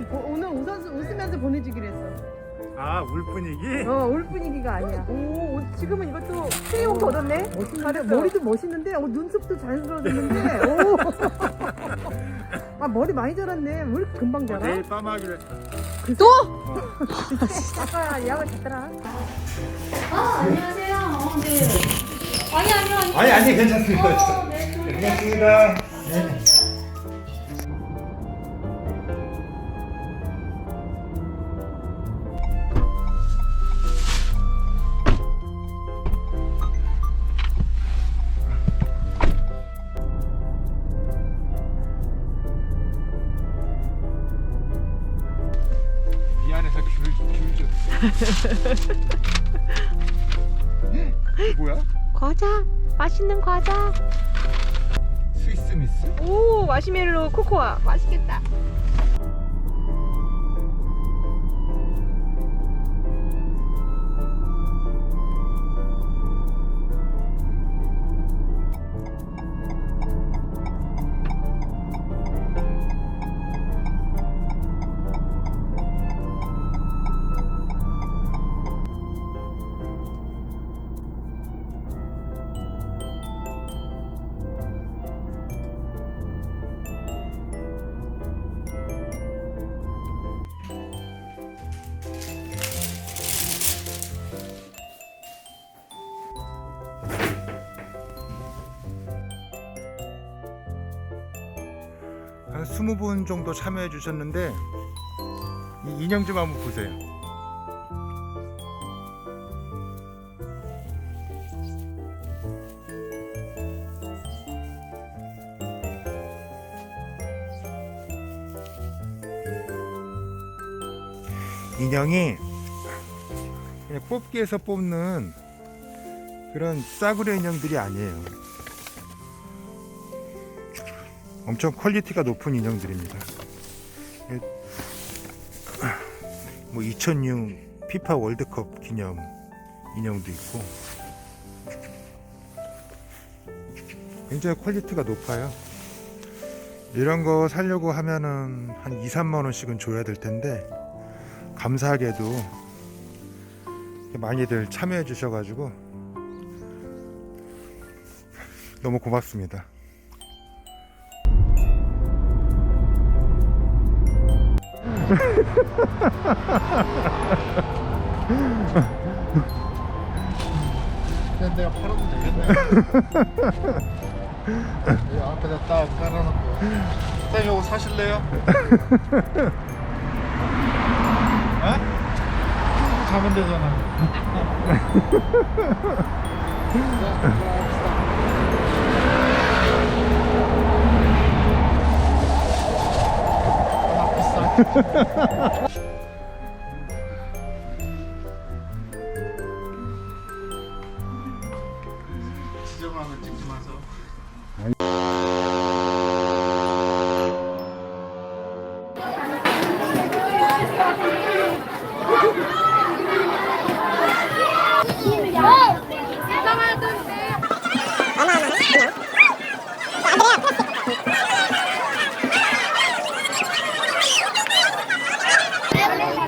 문자도 보내주기로 했어. 아, 울 분위기? 어, 올 분위기가 아니야. 오, 옷- 지금은 이것도 트레이옷 얻었네? 멋있는데? 머리도 멋있는데? 어, 눈썹도 자연스러워졌는데? 오. 아, 머리 많이 자랐네. 왜 이렇게 금방 자라? 내일 밤하기로 했어. 또? 아까 예약을 했더라. 아, 안녕하세요. 어, 네. 아니, 아니요, 아니요. 아니, 아니, 괜찮습니다. 어, 네, 좀- 괜찮습니다. 네. 뭐야? 과자. 맛있는 과자. 스위스 미스? 오, 마시멜로 코코아. 맛있겠다. 한 20분 정도 참여해 주셨는데 이 인형 좀 한번 보세요. 인형이 그냥 뽑기에서 뽑는 그런 싸구려 인형들이 아니에요. 엄청 퀄리티가 높은 인형들입니다. 예, 뭐2006 피파 월드컵 기념 인형도 있고 굉장히 퀄리티가 높아요. 이런 거 사려고 하면은 한 2, 3만 원씩은 줘야 될 텐데 감사하게도 많이들 참여해 주셔가지고 너무 고맙습니다. 그냥 내가 팔아도 되겠네. 이 앞에다 딱 깔아놓고. 사장님 이거 사실래요? 어? 가면 되잖아. 하나 비싸. 지저분한 거 찍지 마세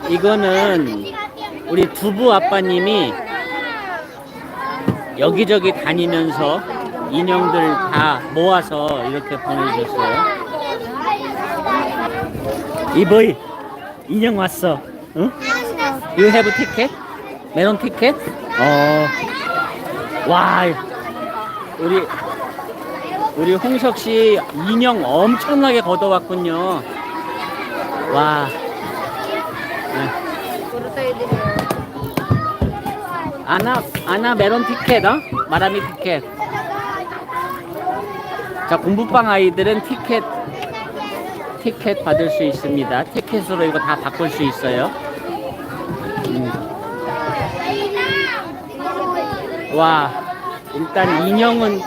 이거는 우리 두부 아빠님이 여기저기 다니면서 인형들 다 모아서 이렇게 보내주셨어요. 이보이 인형 왔어. 응? You have ticket? 메론 티켓? 어. 와, 우리 우리 홍석 씨 인형 엄청나게 걷어왔군요. 와. 네. 아나 아나 메론 티켓 어? 마라미 티켓. 자 공부방 아이들은 티켓 티켓 받을 수 있습니다. 티켓으로 이거 다 바꿀 수 있어요. 음. 와 일단 인형은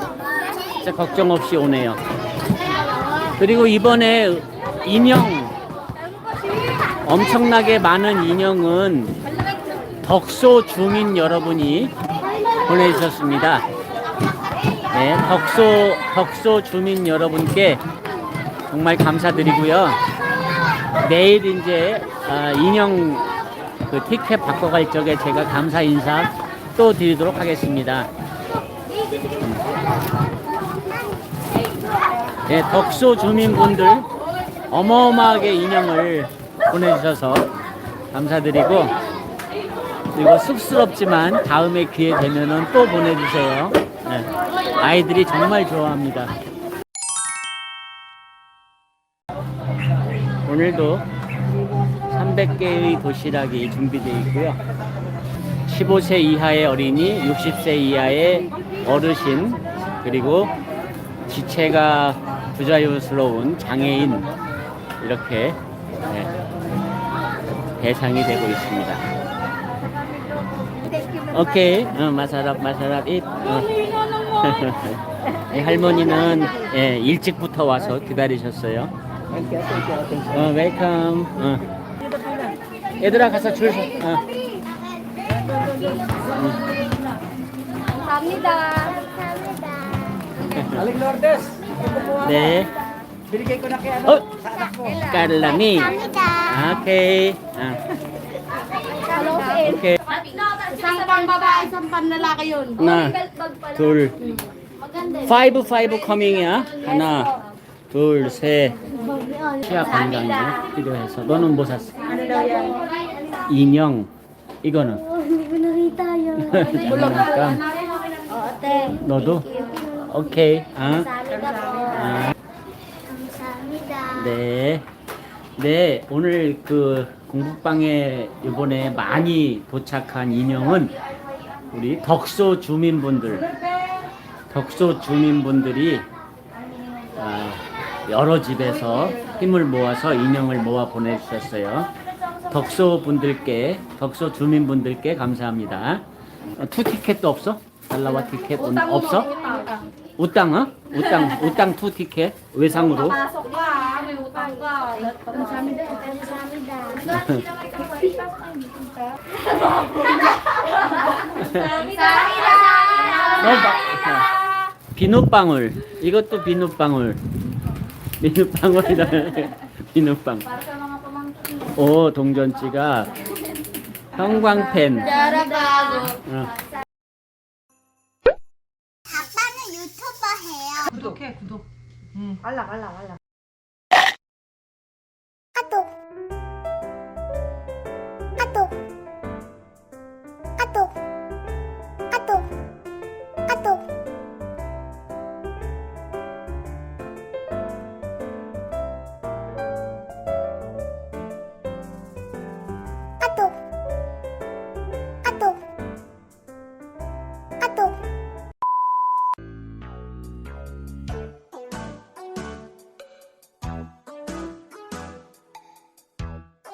진짜 걱정 없이 오네요. 그리고 이번에 인형 엄청나게 많은 인형은 덕소 주민 여러분이 보내주셨습니다. 네, 덕소 덕소 주민 여러분께 정말 감사드리고요. 내일 이제 아, 인형 그 티켓 바꿔갈 적에 제가 감사 인사 또 드리도록 하겠습니다. 네, 덕소 주민분들 어마어마하게 인형을 보내주셔서 감사드리고 그리고 쑥스럽지만 다음에 기회 되면은 또 보내주세요. 네, 아이들이 정말 좋아합니다. 오늘도 300개의 도시락이 준비되어 있고요. 15세 이하의 어린이, 60세 이하의 어르신, 그리고 지체가 부자유스러운 장애인 이렇게 네, 대상이 되고 있습니다. 오케이, 어, 마사랍, 마사랍, 잇. 어. 이 할머니는 예, 일찍부터 와서 기다리셨어요. 어, 웰컴. 어. 얘들아 가서 줄 서. 어. 감사합니다. 네. 어, 깔라미. 오케이. 아, 오케이. Isang pan babae, isang pan lalaki yun. 하나, 둘. 파이브 파이브 커밍이야. 하나, 둘, 셋. 치아 건강이 필요해서. 너는 뭐 샀어? 인형. 이거는. Hindi ko nakita yun. 장난감. Oo, ate. 너도? 오케이. 아, Kamsahamnida po. 아. 네. 네, 오늘 그 공부방에 이번에 많이 도착한 인형은 우리 덕소 주민분들, 덕소 주민분들이 아, 여러 집에서 힘을 모아서 인형을 모아 보내주셨어요. 덕소 분들께, 덕소 주민분들께 감사합니다. 어, 투 티켓도 없어? 달라와 티켓 없어? utang ha? Utang, utang two ticket 외상으로. 너 봐. 비눗방울. 이것도 비눗방울. 비눗방울이다. 비눗방. 오, 동전지가 형광펜. 어. 구독해 구독 응 알람 알람 알람